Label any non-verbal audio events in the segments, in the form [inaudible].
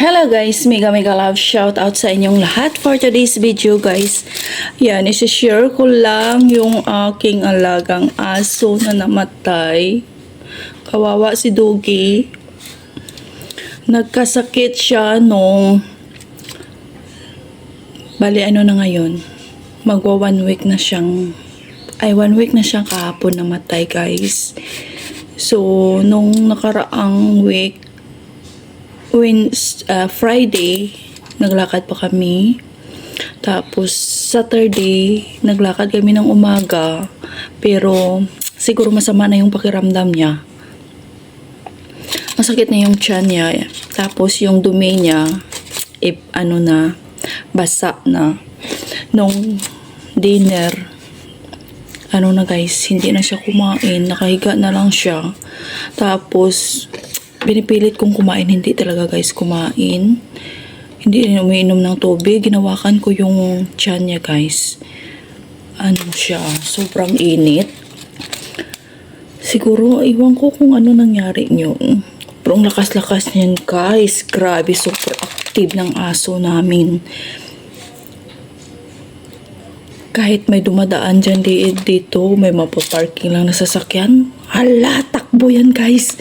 guys, mega mega love shout out sa inyong lahat for today's video guys. Yan, isi-share ko lang yung aking alagang aso na namatay. Kawawa si Dugi. Nagkasakit siya nung bali ano na ngayon. Magwa one week na siyang ay one week na siyang kahapon namatay guys. So, nung nakaraang week, when uh, Friday, naglakad pa kami. Tapos Saturday, naglakad kami ng umaga. Pero siguro masama na yung pakiramdam niya. Masakit na yung tiyan niya. Tapos yung dumi niya, eh, ano na, basa na. Nung dinner, ano na guys, hindi na siya kumain. Nakahiga na lang siya. Tapos, pinipilit kong kumain, hindi talaga guys kumain. Hindi rin umiinom ng tubig. Ginawakan ko yung tiyan niya guys. Ano siya, sobrang init. Siguro, iwan ko kung ano nangyari yun. Pero ang lakas-lakas niyan guys. Grabe, super active ng aso namin. Kahit may dumadaan dyan di- dito, may mapaparking lang na sasakyan. Hala, takbo yan guys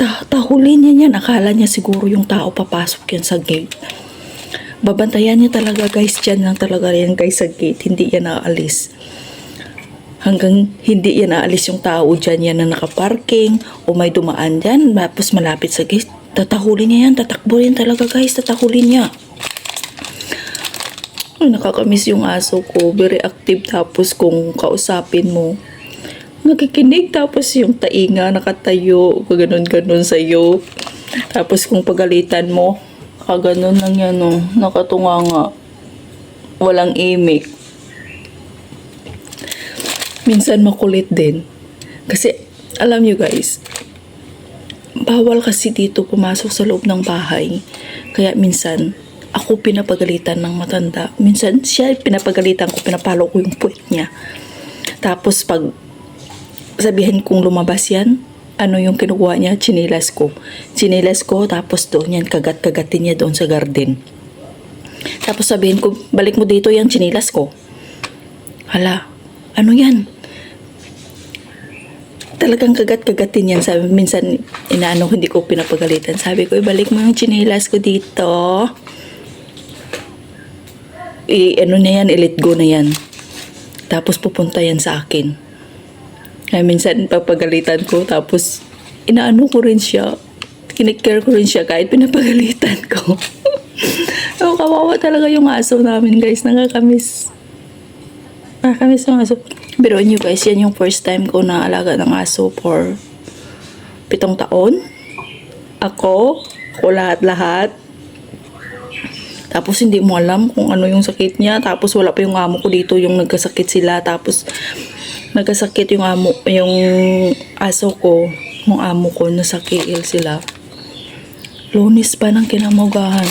ta tahuli niya yan. Akala niya siguro yung tao papasok yan sa gate. Babantayan niya talaga guys. Diyan lang talaga yan guys sa gate. Hindi yan naalis. Hanggang hindi yan naalis yung tao dyan yan na nakaparking o may dumaan dyan. Tapos malapit sa gate. Tatahuli niya yan. Tatakbo yan talaga guys. Tatahuli niya. Ay, nakakamiss yung aso ko. Very active. Tapos kung kausapin mo, nakikinig tapos yung tainga nakatayo gaganon-ganon sa'yo. Tapos kung pagalitan mo kaganon lang yan no nakatunga nga. Walang imik. Minsan makulit din. Kasi alam nyo guys bawal kasi dito pumasok sa loob ng bahay. Kaya minsan ako pinapagalitan ng matanda. Minsan siya pinapagalitan ko pinapalo ko yung puwet niya. Tapos pag sabihin kong lumabas yan, ano yung kinukuha niya? Chinilas ko. Chinilas ko, tapos doon yan, kagat-kagatin niya doon sa garden. Tapos sabihin ko, balik mo dito yung chinilas ko. Hala, ano yan? Talagang kagat-kagatin yan. Sabi, minsan, inaano, hindi ko pinapagalitan. Sabi ko, ibalik mo yung chinilas ko dito. I, ano na yan, i-let go na yan. Tapos pupunta yan sa akin. Kaya minsan papagalitan ko tapos inaano ko rin siya. Kinikare ko rin siya kahit pinapagalitan ko. [laughs] so, kawawa talaga yung aso namin guys. Nakakamiss. Nakakamiss yung aso. Pero nyo guys, yan yung first time ko na alaga ng aso for pitong taon. Ako, ako lahat-lahat. Tapos hindi mo alam kung ano yung sakit niya. Tapos wala pa yung amo ko dito yung nagkasakit sila. Tapos nagkasakit yung amo, yung aso ko, yung amo ko, KL sila. Lunis pa ng kinamugahan.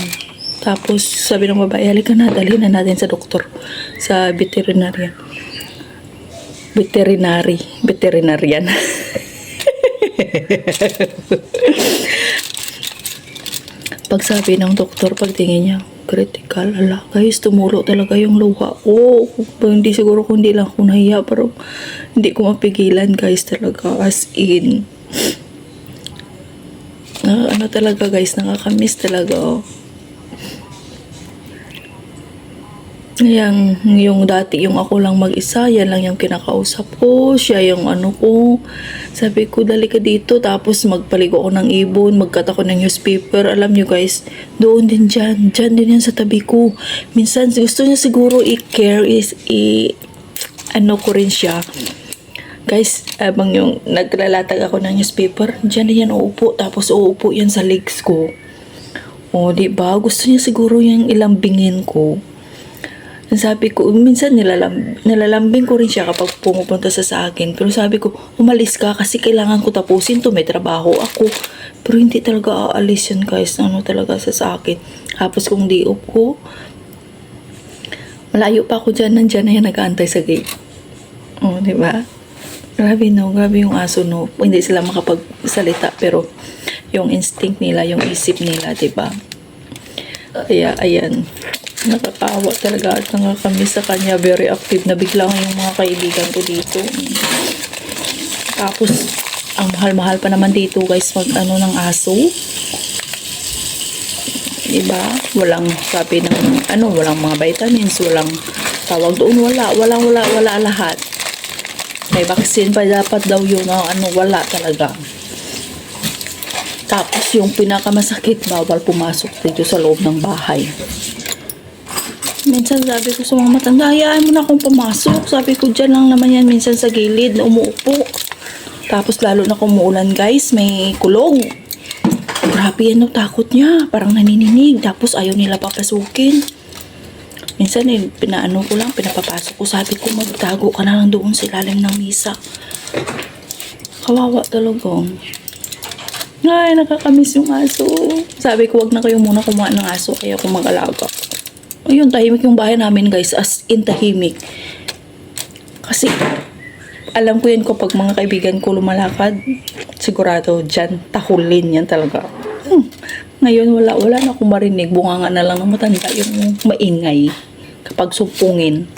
Tapos sabi ng babae, halika na, dalhin na natin sa doktor, sa veterinarian. Veterinary, veterinarian. [laughs] Pag sabi ng doktor, pagtingin niya, critical, ala, guys, tumulo talaga yung luha ko. Oh, hindi siguro kung hindi lang ako nahiya, pero hindi ko mapigilan, guys, talaga, as in. Ah, ano talaga, guys, nakakamiss talaga, oh. Yang, yung dati, yung ako lang mag-isa, yan lang yung kinakausap ko, siya yung ano ko. Sabi ko, dali ka dito, tapos magpaligo ako ng ibon, magkat ako ng newspaper. Alam nyo guys, doon din dyan, dyan din yan sa tabi ko. Minsan, gusto niya siguro i-care, is, i, ano ko rin siya. Guys, abang yung naglalatag ako ng newspaper, dyan din yan uupo, tapos uupo yan sa legs ko. O, di ba? Gusto niya siguro yung ilambingin ko. Sabi ko, minsan nilalam, nilalambing ko rin siya kapag pumupunta sa sa akin. Pero sabi ko, umalis ka kasi kailangan ko tapusin to. May trabaho ako. Pero hindi talaga aalis yan guys. Ano talaga sa sa akin. Tapos kung di ko, malayo pa ako dyan. Nandyan na yan nag-aantay sa gate. Oh, di ba? Grabe no, grabe yung aso no. Hindi sila makapagsalita pero yung instinct nila, yung isip nila, di ba? Kaya, ayan. Nakakawa talaga at nakakamiss sa kanya. Very active na bigla yung mga kaibigan ko dito. Tapos, ang mahal-mahal pa naman dito guys mag ano ng aso. Diba? Walang sabi ng ano, walang mga vitamins, walang tawag doon, wala, walang wala, wala lahat. May vaccine pa dapat daw yun, no? ano, wala talaga. Tapos yung pinakamasakit, bawal pumasok dito sa loob ng bahay. Minsan sabi ko sa mga matanda, hayaan mo na akong pumasok. Sabi ko, dyan lang naman yan minsan sa gilid na umuupo. Tapos lalo na kumuulan guys, may kulog. Grabe yan, no, takot niya. Parang nanininig. Tapos ayaw nila papasukin. Minsan eh, pinaano ko lang, pinapapasok ko. Sabi ko, magtago ka na lang doon sa ilalim ng misa. Kawawa talaga. Ay, nakakamiss yung aso. Sabi ko, wag na kayo muna kumain ng aso. Kaya ako mag-alaga. Ayun, tahimik yung bahay namin guys. As in tahimik. Kasi, alam ko yan kapag mga kaibigan ko lumalakad, sigurado dyan, tahulin yan talaga. Hmm. Ngayon, wala, wala na akong marinig. Bunganga na lang ng matanda yung maingay kapag sumpungin.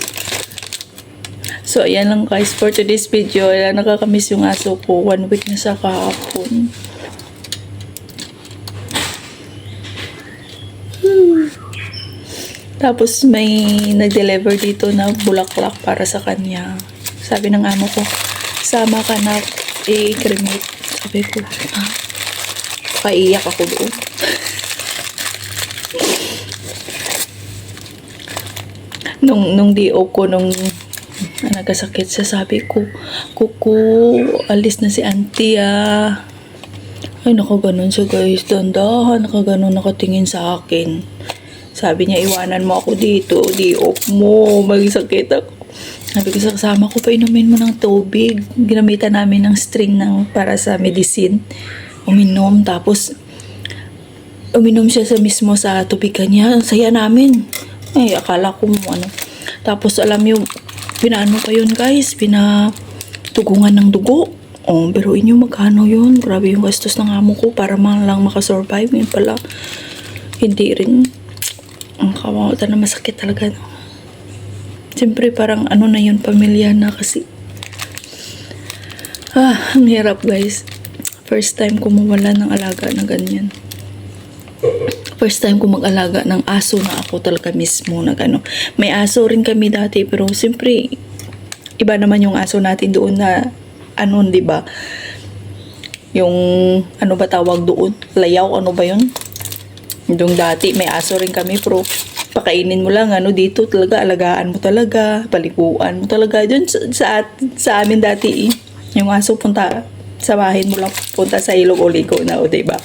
So, ayan lang guys for today's video. Ayan, nakakamiss yung aso ko. One week na sa kahapon. Tapos may nag-deliver dito na bulaklak para sa kanya. Sabi ng amo ko, sama ka na i-cremate. Sabi ko, ah, paiyak ako doon. [laughs] nung, nung DO ko, nung ah, nagkasakit siya, sabi ko, Kuku, alis na si auntie ah. Ay, nakaganon siya guys. Dandahan, nakaganon nakatingin sa akin. Sabi niya, iwanan mo ako dito. Di off mo. Magsakit ako. Sabi ko sa kasama ko, painumin mo ng tubig. Ginamitan namin ng string ng, para sa medicine. Uminom. Tapos, uminom siya sa mismo sa tubigan niya. Ang saya namin. Ay, akala ko ano. Tapos, alam niyo, pinaano pa yun guys. Pinatugungan ng dugo. Oh, pero inyo magkano yun? Grabe yung gastos ng amo ko para man lang makasurvive. Yun pala, hindi rin. Ang kawawa na masakit talaga. No? Siyempre, parang ano na yun, pamilya na kasi. Ah, ang hirap guys. First time ko mawala ng alaga na ganyan. First time ko mag-alaga ng aso na ako talaga mismo na gano. May aso rin kami dati pero siyempre iba naman yung aso natin doon na ano, 'di ba? Yung ano ba tawag doon? Layaw ano ba 'yun? Yung dati may aso rin kami pero pakainin mo lang ano dito talaga alagaan mo talaga paliguan mo talaga doon sa, sa, sa amin dati eh. yung aso punta samahin mo lang punta sa ilog o ligo na o diba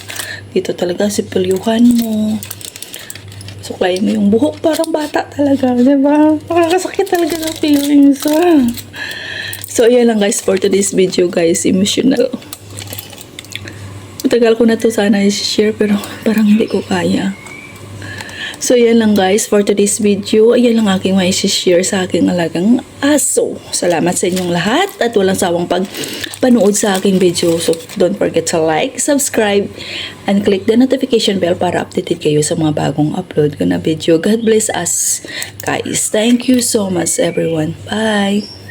dito talaga sipilyuhan mo suklayin mo yung buhok parang bata talaga diba nakakasakit talaga ng feelings ah. so ayan lang guys for today's video guys emotional matagal ko na to sana i-share pero parang hindi ko kaya So, yan lang guys for today's video. Ayan lang aking may share sa aking alagang aso. Salamat sa inyong lahat at walang sawang pagpanood sa aking video. So, don't forget to like, subscribe, and click the notification bell para updated kayo sa mga bagong upload ko na video. God bless us guys. Thank you so much everyone. Bye!